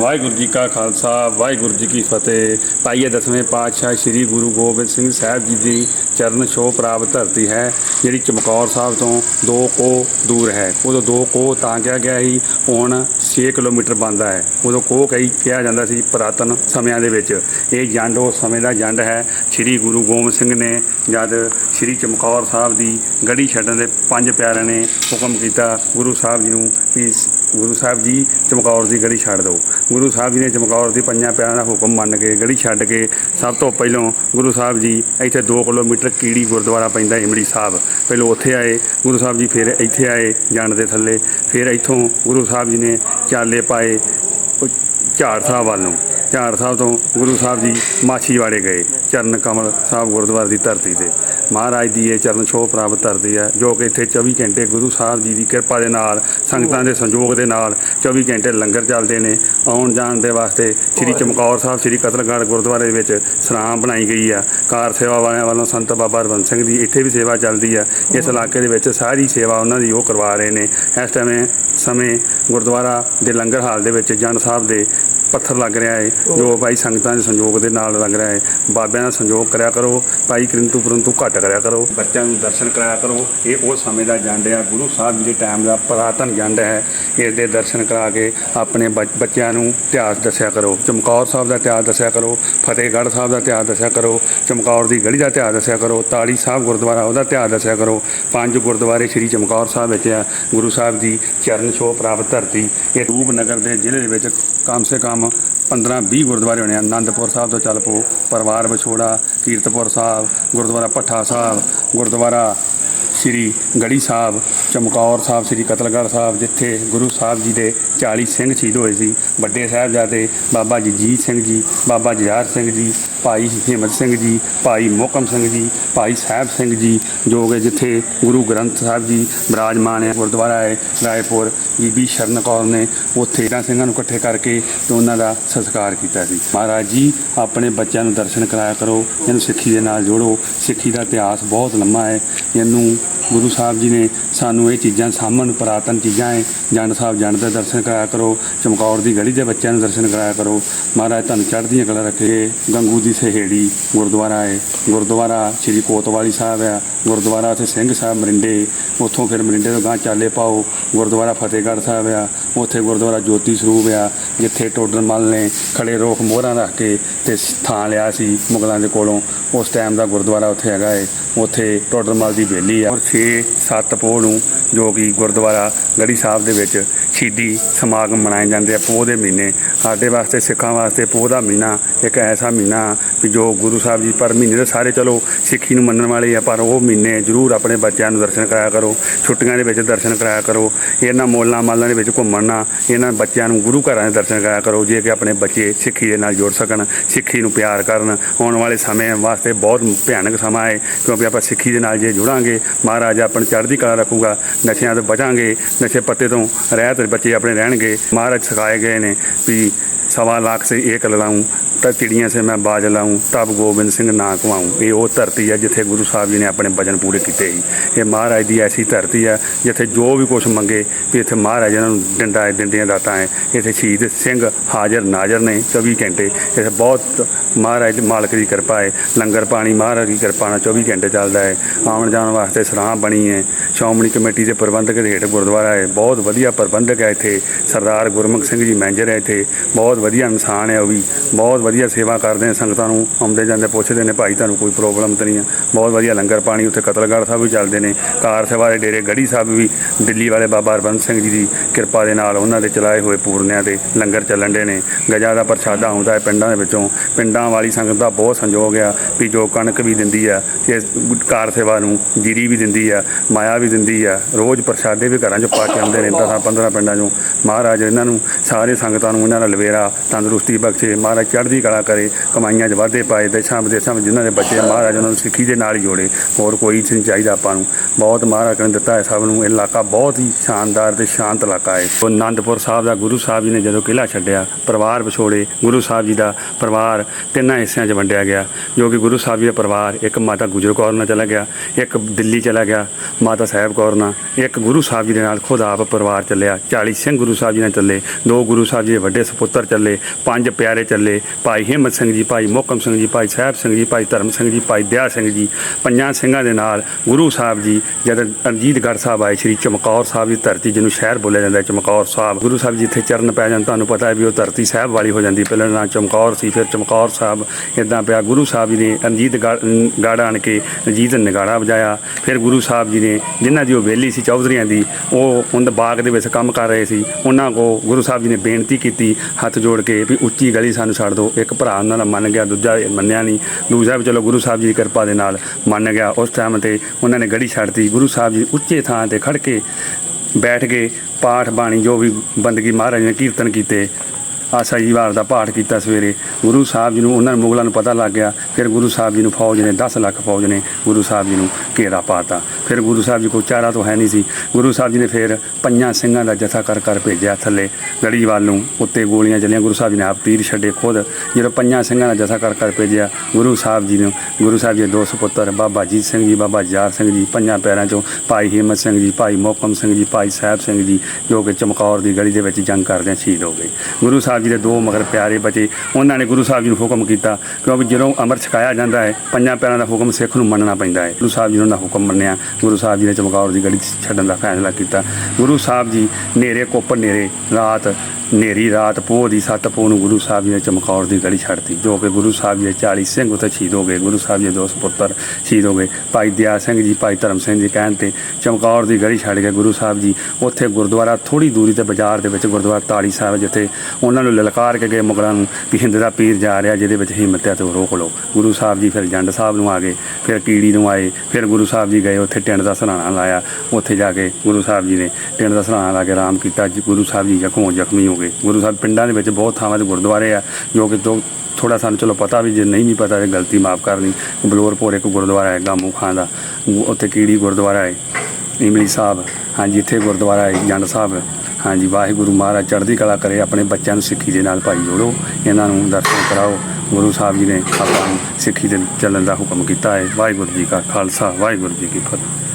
ਵਾਹਿਗੁਰੂ ਜੀ ਕਾ ਖਾਲਸਾ, ਵਾਹਿਗੁਰੂ ਜੀ ਕੀ ਫਤਿਹ। ਪਾਈਏ ਦਸਵੇਂ ਪਾਤਸ਼ਾਹ ਸ੍ਰੀ ਗੁਰੂ ਗੋਬਿੰਦ ਸਿੰਘ ਸਾਹਿਬ ਜੀ ਦੀ ਚਰਨ ਛੋਹ ਪ੍ਰਾਪਤ ਧਰਤੀ ਹੈ, ਜਿਹੜੀ ਚਮਕੌਰ ਸਾਹਿਬ ਤੋਂ 2 ਕੋ ਦੂਰ ਹੈ। ਉਦੋਂ 2 ਕੋ ਤਾਂ ਕਿਹਾ ਗਿਆ ਸੀ, ਹੁਣ 6 ਕਿਲੋਮੀਟਰ ਬਣਦਾ ਹੈ। ਉਦੋਂ ਕੋ ਕਈ ਕਿਹਾ ਜਾਂਦਾ ਸੀ ਪੁਰਾਤਨ ਸਮਿਆਂ ਦੇ ਵਿੱਚ। ਇਹ ਜੰਡ ਉਸ ਸਮੇਂ ਦਾ ਜੰਡ ਹੈ। ਸ੍ਰੀ ਗੁਰੂ ਗੋਬਿੰਦ ਸਿੰਘ ਨੇ ਜਦ ਸ੍ਰੀ ਚਮਕੌਰ ਸਾਹਿਬ ਦੀ ਗੜੀ ਛੱਡਣ ਦੇ ਪੰਜ ਪਿਆਰਿਆਂ ਨੇ ਹੁਕਮ ਕੀਤਾ ਗੁਰੂ ਸਾਹਿਬ ਜੀ ਨੂੰ ਵੀ ਸ- ਗੁਰੂ ਸਾਹਿਬ ਜੀ ਚਮਕੌਰ ਦੀ ਗੜੀ ਛੱਡ ਦਿਓ। ਗੁਰੂ ਸਾਹਿਬ ਜੀ ਨੇ ਚਮਕੌਰ ਦੀ ਪੰਜਾਂ ਪਿਆਰਿਆਂ ਦਾ ਹੁਕਮ ਮੰਨ ਕੇ ਗੜੀ ਛੱਡ ਕੇ ਸਭ ਤੋਂ ਪਹਿਲਾਂ ਗੁਰੂ ਸਾਹਿਬ ਜੀ ਇੱਥੇ 2 ਕਿਲੋਮੀਟਰ ਕੀੜੀ ਗੁਰਦੁਆਰਾ ਪੈਂਦਾ ਇਮੜੀ ਸਾਹਿਬ। ਪਹਿਲਾਂ ਉੱਥੇ ਆਏ, ਗੁਰੂ ਸਾਹਿਬ ਜੀ ਫਿਰ ਇੱਥੇ ਆਏ ਜੰਡ ਦੇ ਥੱਲੇ। ਫਿਰ ਇੱਥੋਂ ਗੁਰੂ ਸਾਹਿਬ ਜੀ ਨੇ ਚਾਲੇ ਪਾਏ ਝਾੜ ਸਾਹਿਬ ਵੱਲ ਨੂੰ। ਝਾੜ ਸਾਹਿਬ ਤੋਂ ਗੁਰੂ ਸਾਹਿਬ ਜੀ ਮਾਛੀਵਾੜੇ ਗਏ, ਚਰਨ ਕਮਲ ਸਾਹਿਬ ਗੁਰਦੁਆਰੇ ਦੀ ਧਰਤੀ ਤੇ। ਮਹਾਰਾਜ ਦੀ ਇਹ ਚਰਨ ਛੋਹ ਪ੍ਰਾਪਤ ਧਰਤੀ ਹੈ, ਜੋ ਕਿ ਇੱਥੇ 24 ਘੰਟੇ ਗੁਰੂ ਸਾਹਿਬ ਜੀ ਦੀ ਕਿਰਪਾ ਦੇ ਨਾਲ, ਸੰਗਤਾਂ ਦੇ ਸੰਯੋਗ ਦੇ ਨਾਲ 24 ਘੰਟੇ ਲੰਗਰ ਚੱਲਦੇ ਨੇ। ਆਉਣ ਜਾਣ ਦੇ ਵਾਸਤੇ ਸ੍ਰੀ ਚਮਕੌਰ ਸਾਹਿਬ, ਸ੍ਰੀ ਕਤਲਗੜ੍ਹ ਗੁਰਦੁਆਰੇ ਦੇ ਵਿੱਚ ਸਰਾਂ ਬਣਾਈ ਗਈ ਆ ਕਾਰ ਸੇਵਾ ਵਾਲਿਆਂ ਵੱਲੋਂ ਸੰਤ ਬਾਬਾ ਹਰਬੰਸ ਸਿੰਘ ਦੀ ਇੱਥੇ ਵੀ ਸੇਵਾ ਚੱਲਦੀ ਆ ਇਸ ਇਲਾਕੇ ਦੇ ਵਿੱਚ ਸਾਰੀ ਸੇਵਾ ਉਹਨਾਂ ਦੀ ਉਹ ਕਰਵਾ ਰਹੇ ਨੇ। ਇਸ ਟਾਈਮ ਸਮੇਂ ਗੁਰਦੁਆਰਾ ਦੇ ਲੰਗਰ ਹਾਲ ਦੇ ਵਿੱਚ ਜਨ ਸਾਹਿਬ ਦੇ ਪੱਥਰ ਲੱਗ ਰਿਹਾ ਹੈ ਜੋ ਭਾਈ ਸੰਗਤਾਂ ਦੇ ਸੰਯੋਗ ਦੇ ਨਾਲ ਲੱਗ ਰਿਹਾ ਹੈ ਬਾਬਿਆਂ ਦਾ ਸੰਯੋਗ ਕਰਿਆ ਕਰੋ। ਭਾਈ ਕਿੰਤੂ ਪਰੰਤੂ ਘੱਟ ਕਰਿਆ ਕਰੋ। ਬੱਚਿਆਂ ਨੂੰ ਦਰਸ਼ਨ ਕਰਾਇਆ ਕਰੋ। ਇਹ ਉਹ ਸਮੇਂ ਦਾ ਜੰਡ ਆ। ਗੁਰੂ ਸਾਹਿਬ ਜੀ ਦੇ ਟਾਈਮ ਦਾ ਪੁਰਾਤਨ ਜੰਡ ਹੈ। ਇਸ ਦੇ ਦਰਸ਼ਨ ਕਰਾ ਕੇ ਆਪਣੇ ਬੱਚ- ਬੱਚਿਆਂ ਨੂੰ ਇਤਿਹਾਸ ਦੱਸਿਆ ਕਰੋ। ਚਮਕੌਰ ਸਾਹਿਬ ਦਾ ਇਤਿਹਾਸ ਦੱਸਿਆ ਕਰੋ। ਫਤਿਹਗੜ੍ਹ ਸਾਹਿਬ ਦਾ ਇਤਿਹਾਸ ਦੱਸਿਆ ਕਰੋ। ਚਮਕੌਰ ਦੀ ਗਲੀ ਦਾ ਇਤਿਹਾਸ ਦੱਸਿਆ ਕਰੋ। ਤਾਲੀ ਸਾਹਿਬ ਗੁਰਦੁਆਰਾ ਉਹਦਾ ਇਤਿਹਾਸ ਦੱਸਿਆ ਕਰੋ। ਪੰਜ ਗੁਰਦੁਆਰੇ ਸ੍ਰੀ ਚਮਕੌਰ ਸਾਹਿਬ ਵਿੱਚ ਆ। ਗੁਰੂ ਸਾਹਿਬ ਦੀ ਚਰਨ ਛੋਹ ਪ੍ਰਾਪਤ ਧਰਤੀ। ਇਹ ਰੂਪਨਗਰ ਦੇ ਜ਼ਿਲ੍ਹੇ ਦੇ ਵਿੱਚ ਕਮ ਸੇ ਕਮ 15 20 ਗੁਰਦੁਆਰੇ ਹੋਣੇ ਆ। ਆਨੰਦਪੁਰ ਸਾਹਿਬ ਤੋਂ ਚੱਲ ਪਓ ਪਰਿਵਾਰ ਵਿਛੋੜਾ, ਕੀਰਤਪੁਰ ਸਾਹਿਬ, ਗੁਰਦੁਆਰਾ ਭੱਠਾ ਸਾਹਿਬ, ਗੁਰਦੁਆਰਾ ਸ੍ਰੀ ਗੜੀ ਸਾਹਿਬ। ਚਮਕੌਰ ਸਾਹਿਬ, ਸ੍ਰੀ ਕਤਲਗੜ੍ਹ ਸਾਹਿਬ, ਜਿੱਥੇ ਗੁਰੂ ਸਾਹਿਬ ਜੀ ਦੇ 40 ਸਿੰਘ ਸ਼ਹੀਦ ਹੋਏ ਸੀ, ਵੱਡੇ ਸਾਹਿਬਜ਼ਾਦੇ ਬਾਬਾ ਜਗਜੀਤ ਸਿੰਘ ਜੀ, ਬਾਬਾ ਜੁਝਾਰ ਸਿੰਘ ਜੀ, ਭਾਈ ਹਿੰਮਤ ਸਿੰਘ ਜੀ, ਭਾਈ ਮੋਕਮ ਸਿੰਘ ਜੀ, ਭਾਈ ਸਾਹਿਬ ਸਿੰਘ ਜੀ, ਜੋ ਕਿ ਜਿੱਥੇ ਗੁਰੂ ਗ੍ਰੰਥ ਸਾਹਿਬ ਜੀ ਬਿਰਾਜਮਾਨ ਹੈ, ਗੁਰਦੁਆਰਾ ਹੈ, ਰਾਏਪੁਰ, ਬੀਬੀ ਸ਼ਰਨ ਕੌਰ ਨੇ ਉੱਥੇ ਇਹਨਾਂ ਸਿੰਘਾਂ ਨੂੰ ਇਕੱਠੇ ਕਰਕੇ ਤੇ ਉਹਨਾਂ ਦਾ ਸੰਸਕਾਰ ਕੀਤਾ ਸੀ। ਮਹਾਰਾਜ ਜੀ, ਆਪਣੇ ਬੱਚਿਆਂ ਨੂੰ ਦਰਸ਼ਨ ਕਰਾਇਆ ਕਰੋ, ਇਹਨੂੰ ਸਿੱਖੀ ਦੇ ਨਾਲ ਜੋੜੋ। ਸਿੱਖੀ ਦਾ ਇਤਿਹਾਸ ਬਹੁਤ ਲੰਮਾ ਹੈ। ਇਹਨੂੰ ਗੁਰੂ ਸਾਹਿਬ ਜੀ ਨੇ ਸਾਨੂੰ ਇਹ ਚੀਜ਼ਾਂ ਸਾਹਮਣ ਪੁਰਾਤਨ ਚੀਜ਼ਾਂ ਹੈ ਜੰਡ ਸਾਹਿਬ ਜੰਡ ਦੇ ਦਰਸ਼ਨ ਕਰਾਇਆ ਕਰੋ। ਚਮਕੌਰ ਦੀ ਗਲੀ ਦੇ ਬੱਚਿਆਂ ਨੂੰ ਦਰਸ਼ਨ ਕਰਾਇਆ ਕਰੋ। ਮਹਾਰਾਜ ਤੁਹਾਨੂੰ ਚੜ੍ਹਦੀਆਂ ਕਲਾ ਰੱਖੇ। ਗੰਗੂ ਦੀ ਸਹੇੜੀ ਗੁਰਦੁਆਰਾ ਹੈ ਗੁਰਦੁਆਰਾ ਸ੍ਰੀ ਕੋਤਵਾਲੀ ਸਾਹਿਬ ਹੈ ਗੁਰਦੁਆਰਾ ਉੱਥੇ ਸਿੰਘ ਸਾਹਿਬ ਮਰਿੰਡੇ। ਉੱਥੋਂ ਫਿਰ ਮਰਿੰਡੇ ਤੋਂ ਗਾਂ ਚਾਲੇ ਪਾਓ। ਗੁਰਦੁਆਰਾ ਫਤਿਹਗੜ੍ਹ ਸਾਹਿਬ ਆ। ਉੱਥੇ ਗੁਰਦੁਆਰਾ ਜੋਤੀ ਸਰੂਪ ਆ। ਜਿੱਥੇ ਟੋਡਰ ਮੱਲ ਨੇ ਖੜੇ ਰੋਖ ਮੋਹਰਾਂ ਰੱਖ ਕੇ ਤੇ ਥਾਂ ਲਿਆ ਸੀ ਮੁਗਲਾਂ ਦੇ ਕੋਲੋਂ। ਉਸ ਟਾਈਮ ਦਾ ਗੁਰਦੁਆਰਾ ਉੱਥੇ ਹੈਗਾ ਏ। ਉੱਥੇ ਟੋਡਰ ਮੱਲ ਦੀ ਬੇਲੀ ਆ। ਔਰ 6 7 ਪੋਹ ਨੂੰ ਜੋ ਕਿ ਗੁਰਦੁਆਰਾ ਗੜੀ ਸਾਹਿਬ ਦੇ ਵਿੱਚ ਸ਼ਹੀਦੀ ਸਮਾਗਮ ਮਨਾਏ ਜਾਂਦੇ ਆ ਪੋਹ ਦੇ ਮਹੀਨੇ। ਸਾਡੇ ਵਾਸਤੇ, ਸਿੱਖਾਂ ਵਾਸਤੇ ਪੋਹ ਦਾ ਮਹੀਨਾ, ਇੱਕ ਐਸਾ ਮਹੀਨਾ ਵੀ ਜੋ ਗੁਰੂ ਸਾਹਿਬ ਜੀ ਪਰ ਮਹੀਨੇ ਦੇ ਸਾਰੇ ਚਲੋ ਸਿੱਖੀ ਨੂੰ ਮੰਨਣ ਵਾਲੇ ਆ, ਪਰ ਉਹ ਮਹੀਨੇ ਜ਼ਰੂਰ ਆਪਣੇ ਬੱਚਿਆਂ ਨੂੰ ਦਰਸ਼ਨ ਕਰਾਇਆ ਕਰੋ, ਛੁੱਟੀਆਂ ਦੇ ਵਿੱਚ ਦਰਸ਼ਨ ਕਰਾਇਆ ਕਰੋ, ਇਹਨਾਂ ਮੋਲਾਂ ਮਾਲਾਂ ਦੇ ਵਿੱਚ ਘੁੰਮਣਾ ਇਹਨਾਂ ਬੱਚਿਆਂ ਨੂੰ ਗੁਰੂ ਘਰਾਂ ਦੇ ਦਰਸ਼ਨ ਕਰਾਇਆ ਕਰੋ, ਜੇ ਕਿ ਆਪਣੇ ਬੱਚੇ ਸਿੱਖੀ ਦੇ ਨਾਲ ਜੁੜ ਸਕਣ, ਸਿੱਖੀ ਨੂੰ ਪਿਆਰ ਕਰਨ। ਆਉਣ ਵਾਲੇ ਸਮੇਂ ਵਾਸਤੇ ਬਹੁਤ ਭਿਆਨਕ ਸਮਾਂ ਹੈ ਕਿਉਂਕਿ ਆਪਾਂ ਸਿੱਖੀ ਦੇ ਨਾਲ ਜੇ ਜੁੜਾਂਗੇ, ਮਹਾਰਾਜ ਆਪਣੀ ਚੜ੍ਹਦੀ ਕਲਾ ਰੱਖੂਗਾ, ਨਸ਼ਿਆਂ ਤੋਂ ਬਚਾਂਗੇ, ਨਸ਼ੇ ਪੱਤੇ ਤੋਂ ਰਹਿਤ ਬੱਚੇ ਆਪਣੇ ਰਹਿਣਗੇ ਮਹਾਰਾਜ ਸਿਖਾਏ ਗਏ ਨੇ ਵੀ ਸਵਾ ਲੱਖ ਸੇ ਏਕ ਲਲਾऊं ਤਾਂ ਚਿੜੀਆਂ ਸੇ ਮੈਂ ਬਾਜ ਲਾऊं ਤਬ ਗੋਬਿੰਦ ਸਿੰਘ ਨਾ ਕਵਾऊं ਇਹ ਉਹ ਧਰਤੀ ਹੈ ਜਿੱਥੇ ਗੁਰੂ ਸਾਹਿਬ ਜੀ ਨੇ ਆਪਣੇ ਵਚਨ ਪੂਰੇ ਕੀਤੇ ਸੀ। ਇਹ ਮਹਾਰਾਜ ਦੀ ਐਸੀ ਧਰਤੀ ਹੈ ਜਿੱਥੇ ਜੋ ਵੀ ਕੁਝ ਮੰਗੇ ਵੀ ਇੱਥੇ ਮਹਾਰਾਜ ਇਹਨਾਂ ਨੂੰ ਡੰਡਾ ਡੰਡੀਆਂ ਦਾਤਾਂ ਹੈ। ਇੱਥੇ ਸ਼ਹੀਦ ਸਿੰਘ ਹਾਜ਼ਰ ਨਾਜ਼ਰ ਨੇ 24 ਘੰਟੇ। ਇੱਥੇ ਬਹੁਤ ਮਹਾਰਾਜ ਮਾਲਕ ਦੀ ਕਿਰਪਾ ਹੈ। ਲੰਗਰ ਪਾਣੀ ਮਹਾਰਾਜ ਦੀ ਕਿਰਪਾ ਨਾਲ 24 ਘੰਟੇ ਚੱਲਦਾ ਹੈ। ਆਉਣ ਜਾਣ ਵਾਸਤੇ ਸਰਾਹ ਬਣੀ ਹੈ। ਸ਼੍ਰੋਮਣੀ ਕਮੇਟੀ ਦੇ ਪ੍ਰਬੰਧਕ ਦੇ ਹੇਠ ਗੁਰਦੁਆਰਾ ਹੈ। ਬਹੁਤ ਵਧੀਆ ਪ੍ਰਬੰਧਕ ਹੈ ਇੱਥੇ। ਸਰਦਾਰ ਗੁਰਮੁਖ ਸਿੰਘ ਜੀ ਮੈਨੇਜਰ ਹੈ ਇੱਥੇ। ਬਹੁਤ ਵਧੀਆ ਇਨਸਾਨ ਹੈ ਉਹ ਵੀ। ਬਹੁਤ ਵਧੀਆ ਸੇਵਾ ਕਰਦੇ ਨੇ ਸੰਗਤਾਂ ਨੂੰ ਆਉਂਦੇ ਜਾਂਦੇ ਪੁੱਛਦੇ ਨੇ, ਭਾਈ ਤੁਹਾਨੂੰ ਕੋਈ ਪ੍ਰੋਬਲਮ ਤਾਂ ਨਹੀਂ ਆ? ਬਹੁਤ ਵਧੀਆ ਲੰਗਰ ਪਾਣੀ ਉੱਥੇ ਕਤਲਗੜ੍ਹ ਸਾਹਿਬ ਵੀ ਚੱਲਦੇ ਨੇ, ਕਾਰ ਸੇਵਾ ਦੇ ਡੇਰੇ ਗੜੀ ਸਾਹਿਬ ਵੀ, ਦਿੱਲੀ ਵਾਲੇ ਬਾਬਾ ਹਰਬੰਸ ਸਿੰਘ ਜੀ ਦੀ ਕਿਰਪਾ ਦੇ ਨਾਲ ਉਹਨਾਂ ਦੇ ਚਲਾਏ ਹੋਏ ਪੂਰਨਿਆਂ ਦੇ ਲੰਗਰ ਚੱਲਣ ਦੇ ਨੇ। ਗਜਾ ਦਾ ਪ੍ਰਸ਼ਾਦਾ ਆਉਂਦਾ ਹੈ ਪਿੰਡਾਂ ਦੇ ਵਿੱਚੋਂ। ਪਿੰਡਾਂ ਵਾਲੀ ਸੰਗਤ ਦਾ ਬਹੁਤ ਸੰਯੋਗ ਆ ਵੀ ਜੋ ਕਣਕ ਵੀ ਦਿੰਦੀ ਆ, ਤੇ ਕਾਰ ਸੇਵਾ ਨੂੰ ਜੀਰੀ ਵੀ ਦਿੰਦੀ ਆ, ਮਾਇਆ ਵੀ ਦਿੰਦੀ ਆ, ਰੋਜ਼ ਪ੍ਰਸ਼ਾਦੇ ਵੀ ਘਰਾਂ 'ਚ ਪਾ ਕੇ ਆਉਂਦੇ ਨੇ 10 15 ਪਿੰਡਾਂ 'ਚੋਂ। ਮਹਾਰਾਜ ਇਹਨਾਂ ਨੂੰ, ਸਾਰੇ ਸੰਗਤਾਂ ਨੂੰ ਇਹਨਾਂ ਦਾ ਲਵੇਰਾ ਤੰਦਰੁਸਤੀ ਬਖਸ਼ੇ। ਮਹਾਰਾਜ ਚੜ੍ਹਦੀ ਕਲਾ ਕਰੇ, ਕਮਾਈਆਂ 'ਚ ਵਾਧੇ ਪਾਏ ਦੇਸ਼ਾਂ ਵਿਦੇਸ਼ਾਂ ਵਿੱਚ ਜਿਨ੍ਹਾਂ ਦੇ ਬੱਚੇ ਮਹਾਰਾਜ ਉਹਨਾਂ ਨੂੰ ਸਿੱਖੀ ਦੇ ਨਾਲ ਹੀ ਜੋੜੇ, ਹੋਰ ਕੋਈ ਨਹੀਂ ਚਾਹੀਦਾ ਆਪਾਂ ਨੂੰ। ਬਹੁਤ ਮਹਾਰਾਜ ਨੇ ਦਿੱਤਾ ਹੈ ਸਭ ਨੂੰ। ਇਹ ਇਲਾਕਾ ਬਹੁਤ ਹੀ ਸ਼ਾਨਦਾਰ ਤੇ ਸ਼ਾਂਤ ਇਲਾਕਾ ਹੈ। ਉਹ ਆਨੰਦਪੁਰ ਸਾਹਿਬ ਦਾ ਗੁਰੂ ਸਾਹਿਬ ਜੀ ਨੇ ਜਦੋਂ ਕਿਲ੍ਹਾ ਛੱਡਿਆ, ਪਰਿਵਾਰ ਵਿਛੋੜੇ, ਗੁਰੂ ਸਾਹਿਬ ਜੀ ਦਾ ਪਰਿਵਾਰ ਤਿੰਨਾਂ ਹਿੱਸਿਆਂ 'ਚ ਵੰਡਿਆ ਗਿਆ, ਜੋ ਕਿ ਗੁਰੂ ਸਾਹਿਬ ਜੀ ਦਾ ਪਰਿਵਾਰ, ਇੱਕ ਮਾਤਾ ਗੁਜਰ ਕੌਰ ਨਾਲ ਚਲਾ ਗਿਆ, ਇੱਕ ਦਿੱਲੀ ਚਲਾ ਗਿਆ, ਮਾਤਾ ਸਾਹਿਬ ਕੌਰ ਨਾਲ, ਇੱਕ ਗੁਰੂ ਸਾਹਿਬ ਜੀ ਦੇ ਨਾਲ ਖੁਦ ਆਪ ਪਰਿਵਾਰ ਚੱਲਿਆ 40 ਸਿੰਘ ਗੁਰੂ ਸਾਹਿਬ ਜੀ ਨਾਲ ਚੱਲੇ, ਦੋ ਗੁਰੂ ਸਾਹਿਬ ਜੀ ਦੇ ਵੱਡੇ ਸੁਪੁੱਤਰ ਚੱਲੇ, ਪੰਜ ਪਿਆਰੇ ਚੱਲੇ, ਭਾਈ ਹਿੰਮਤ ਸਿੰਘ ਜੀ, ਭਾਈ ਮੋਕਮ ਸਿੰਘ ਜੀ, ਭਾਈ ਸਾਹਿਬ ਸਿੰਘ ਜੀ, ਭਾਈ ਧਰਮ ਸਿੰਘ ਜੀ, ਭਾਈ ਦਿਆ ਸਿੰਘ ਜੀ, ਪੰਜਾਂ ਸਿੰਘਾਂ ਦੇ ਨਾਲ ਗੁਰੂ ਸਾਹਿਬ ਜੀ ਜਦ ਰਣਜੀਤਗੜ੍ਹ ਸਾਹਿਬ ਆਏ ਸ੍ਰੀ ਚਮਕੌਰ ਸਾਹਿਬ ਦੀ ਧਰਤੀ ਜਿਹਨੂੰ ਸ਼ਹਿਰ ਬੋਲਿਆ ਜਾਂਦਾ ਹੈ, ਚਮਕੌਰ ਸਾਹਿਬ। ਗੁਰੂ ਸਾਹਿਬ ਜੀ ਇੱਥੇ ਚਰਨ ਪੈ ਜਾਣ ਤੁਹਾਨੂੰ ਪਤਾ ਹੈ ਵੀ ਉਹ ਧਰਤੀ ਸਾਹਿਬ ਵਾਲੀ ਹੋ ਜਾਂਦੀ ਪਹਿਲਾਂ ਨਾਂ ਚਮਕੌਰ ਸੀ ਫਿਰ ਚਮਕੌਰ ਸਾਹਿਬ ਇਦਾਂ ਪਿਆ। ਗੁਰੂ ਸਾਹਿਬ ਜੀ ਨੇ ਅਰਜੀਤਗੜ੍ਹ ਗਾੜਾ ਆਣ ਕੇ ਅਰਜੀਤ ਨਗਾੜਾ ਵਜਾਇਆ। ਫਿਰ ਗੁਰੂ ਸਾਹਿਬ ਜੀ ਨੇ ਜਿਨ੍ਹਾਂ ਦੀ ਉਹ ਵੇਲੀ ਸੀ ਚੌਧਰੀਆਂ ਦੀ ਉਹ ਉਹਦੇ ਬਾਗ ਦੇ ਵਿੱਚ ਕੰਮ ਕਰ ਰਹੇ ਸੀ ਉਹਨਾਂ ਕੋ ਗੁਰੂ ਸਾਹਿਬ ਜੀ ਨੇ ਬੇਨਤੀ ਕੀਤੀ ਹੱਥ ਜੋੜ ਕੇ ਵੀ ਉੱਚੀ ਗਲੀ ਸਾਨੂੰ ਛੱਡ ਦਿਓ। ਇੱਕ ਭਰਾ ਉਹਨਾਂ ਦਾ ਮੰਨ ਗਿਆ ਦੂਜਾ ਮੰਨਿਆ ਨਹੀਂ। ਦੂਜਾ ਵੀ ਚਲੋ ਗੁਰੂ ਸਾਹਿਬ ਜੀ ਦੀ ਕਿਰਪਾ ਦੇ ਨਾਲ ਮੰਨ ਗਿਆ। ਉਸ ਟਾਈਮ ਤੇ ਉਹਨਾਂ ਨੇ ਗੜੀ ਛੱਡਤੀ ਗੁਰੂ ਸਾਹਿਬ ਜੀ ਉੱਚੇ ਥਾਂ ਤੇ ਖੜ ਕੇ ਬੈਠ ਕੇ ਪਾਠ ਬਾਣੀ ਜੋ ਵੀ ਬੰਦਗੀ ਮਹਾਰਾਜ ਨੇ ਕੀਰਤਨ ਕੀਤੇ ਆਸਾ ਜੀ ਦਾ ਪਾਠ ਕੀਤਾ ਸਵੇਰੇ। ਗੁਰੂ ਸਾਹਿਬ ਜੀ ਨੂੰ, ਉਹਨਾਂ ਨੂੰ ਮੁਗਲਾਂ ਨੂੰ ਪਤਾ ਲੱਗ ਗਿਆ। ਫਿਰ ਗੁਰੂ ਸਾਹਿਬ ਜੀ ਨੂੰ ਫੌਜ ਨੇ 10 ਲੱਖ ਫੌਜ ਨੇ ਗੁਰੂ ਸਾਹਿਬ ਜੀ ਨੂੰ ਘੇਰਾ ਪਾਤਾ। ਫਿਰ ਗੁਰੂ ਸਾਹਿਬ ਜੀ ਕੋਈ ਚਾਰਾ ਤਾਂ ਹੈ ਨਹੀਂ ਸੀ। ਗੁਰੂ ਸਾਹਿਬ ਜੀ ਨੇ ਫਿਰ ਪੰਜਾਂ ਸਿੰਘਾਂ ਦਾ ਜਥਾ ਕਰ ਕਰ ਭੇਜਿਆ ਥੱਲੇ। ਗੜੀ ਵੱਲ ਨੂੰ ਉੱਤੇ ਗੋਲੀਆਂ ਚੱਲੀਆਂ। ਗੁਰੂ ਸਾਹਿਬ ਜੀ ਨੇ ਆਪ ਤੀਰ ਛੱਡੇ ਖੁਦ। ਜਦੋਂ ਪੰਜਾਂ ਸਿੰਘਾਂ ਦਾ ਜਥਾ ਕਰ ਕਰ ਭੇਜਿਆ, ਗੁਰੂ ਸਾਹਿਬ ਜੀ ਨੂੰ, ਗੁਰੂ ਸਾਹਿਬ ਜੀ ਦੇ ਦੋ ਸੁਪੁੱਤਰ, ਬਾਬਾ ਜੀਤ ਸਿੰਘ ਜੀ, ਬਾਬਾ ਜਾਰ ਸਿੰਘ ਜੀ, ਪੰਜਾਂ ਪੈਰਾਂ ਚੋਂ ਭਾਈ ਹਿੰਮਤ ਸਿੰਘ ਜੀ, ਭਾਈ ਮੋਕਮ ਸਿੰਘ ਜੀ, ਭਾਈ ਸਾਹਿਬ ਸਿੰਘ ਜੀ, ਜੋ ਕਿ ਚਮਕੌਰ ਦੀ ਗਲੀ ਦੇ ਵਿੱਚ ਜੰਗ ਕਰਦਿਆਂ ਸ਼ਹੀਦ ਹੋ ਗਏ। ਗੁਰੂ ਸਾਹਿਬ ਜੀ ਦੇ ਦੋ ਮਗਰ ਪਿਆਰੇ ਬਚੇ, ਉਹਨਾਂ ਨੇ ਗੁਰੂ ਸਾਹਿਬ ਜੀ ਨੂੰ ਹੁਕਮ ਕੀਤਾ, ਕਿਉਂਕਿ ਜਦੋਂ ਅੰਮ੍ਰਿਤ ਛਕਾਇਆ ਜਾਂਦਾ ਹੈ, ਪੰਜਾਂ ਪਿਆਰਾਂ ਦਾ ਹੁਕਮ ਸਿੱਖ ਨੂੰ ਮੰਨਣਾ ਪੈਂਦਾ ਹੈ। ਗੁਰੂ ਸਾਹਿਬ ਜੀ ਨੇ ਉਹਨਾਂ ਦਾ ਹੁਕਮ ਮੰਨਿਆ, ਗੁਰੂ ਸਾਹਿਬ ਜੀ ਨੇ ਚਮਕੌਰ ਦੀ ਗੜੀ ਛੱਡਣ ਦਾ ਫੈਸਲਾ ਕੀਤਾ। ਗੁਰੂ ਸਾਹਿਬ ਜੀ ਨੇਰੇ ਕੋਪ ਨੇਰੇ, ਰਾਤ ਨੇਰੀ ਰਾਤ ਪੋਹ ਦੀ ਸੱਤ ਪੋਹ ਨੂੰ ਗੁਰੂ ਸਾਹਿਬ ਜੀ ਨੇ ਚਮਕੌਰ ਦੀ ਗੜੀ ਛੱਡਤੀ, ਜੋ ਕਿ ਗੁਰੂ ਸਾਹਿਬ ਜੀ ਦੇ 40 ਸਿੰਘ ਉੱਥੇ ਸ਼ਹੀਦ ਹੋ ਗਏ, ਗੁਰੂ ਸਾਹਿਬ ਜੀ ਦੇ ਦੋਸਤ ਪੁੱਤਰ ਸ਼ਹੀਦ ਹੋ ਗਏ। ਭਾਈ ਦਿਆ ਸਿੰਘ ਜੀ, ਭਾਈ ਧਰਮ ਸਿੰਘ ਜੀ ਕਹਿਣ ਤੇ ਚਮਕੌਰ ਦੀ ਗੜੀ ਛੱਡ ਕੇ ਗੁਰੂ ਸਾਹਿਬ ਜੀ ਉੱਥੇ ਗੁਰਦੁਆਰਾ ਥੋੜੀ ਦੂਰੀ ਤੇ ਬਾਜ਼ਾਰ ਦੇ ਵਿੱਚ ਗੁਰਦੁਆਰਾ ਤਾਲੀ ਸਾਹਿਬ ਜਿੱਥੇ ਉਹਨਾਂ ਨੂੰ ਲਲਕਾਰ ਕੇ ਗਏ ਮੁਗਲਾਂ ਨੂੰ ਵੀ ਹਿੰਦ ਦਾ ਪੀਰ ਜਾ ਰਿਹਾ, ਜਿਹਦੇ ਵਿੱਚ ਹਿੰਮਤ ਹੈ ਤੇ ਉਹ ਰੋਕ ਲਓ। ਗੁਰੂ ਸਾਹਿਬ ਜੀ ਫਿਰ ਜੰਡ ਸਾਹਿਬ ਨੂੰ ਆ ਗਏ, ਫਿਰ ਕੀੜੀ ਨੂੰ ਆਏ, ਫਿਰ ਗੁਰੂ ਸਾਹਿਬ ਜੀ ਗਏ, ਉੱਥੇ ਟਿੰਡ ਦਾ ਸਰਾਣਾ ਲਾਇਆ, ਉੱਥੇ ਜਾ ਕੇ ਗੁਰੂ ਸਾਹਿਬ ਜੀ ਨੇ ਟਿੰਡ ਦਾ ਸਰਾਣਾ ਲਾ ਕੇ ਆਰਾਮ ਕੀਤਾ। ਜੀ ਗੁਰੂ ਸਾਹਿਬ ਜੀ ਜ਼ਖਮੋਂ ਜ਼ਖਮੀ ਹੋ ਗਏ ਗੁਰੂ ਸਾਹਿਬ ਪਿੰਡਾਂ ਦੇ ਵਿੱਚ ਬਹੁਤ ਥਾਵਾਂ ਤੇ ਗੁਰਦੁਆਰੇ ਆ, ਜੋ ਕਿ ਜੋ ਥੋੜਾ ਸਾਨੂੰ ਚਲੋ ਪਤਾ ਵੀ, ਜੇ ਨਹੀਂ ਵੀ ਪਤਾ ਤੇ ਗਲਤੀ ਮਾਫ ਕਰਨੀ ਬਲੌਰਪੁਰ ਇੱਕ ਗੁਰਦੁਆਰਾ ਹੈ, ਗਾਮੂ ਖਾਂ ਦਾ। ਉੱਥੇ ਕੀੜੀ ਗੁਰਦੁਆਰਾ ਹੈ, ਇਮਲੀ ਸਾਹਿਬ। ਹਾਂਜੀ, ਇੱਥੇ ਗੁਰਦੁਆਰਾ ਹੈ, ਜੰਡ ਸਾਹਿਬ। ਹਾਂਜੀ, ਵਾਹਿਗੁਰੂ ਮਹਾਰਾਜ ਚੜ੍ਹਦੀ ਕਲਾ ਕਰੇ, ਆਪਣੇ ਬੱਚਿਆਂ ਨੂੰ ਸਿੱਖੀ ਦੇ ਨਾਲ ਭਾਈ ਜੋੜੋ। ਇਹਨਾਂ ਨੂੰ ਦਰਸ਼ਨ ਕਰਾਓ। ਗੁਰੂ ਸਾਹਿਬ ਜੀ ਨੇ ਆਪਾਂ ਨੂੰ ਸਿੱਖੀ ਦੇ ਚੱਲਣ ਦਾ ਹੁਕਮ ਕੀਤਾ ਹੈ। ਵਾਹਿਗੁਰੂ ਜੀ ਕਾ ਖਾਲਸਾ, ਵਾਹਿਗੁਰੂ ਜੀ ਕੀ ਫਤਿਹ।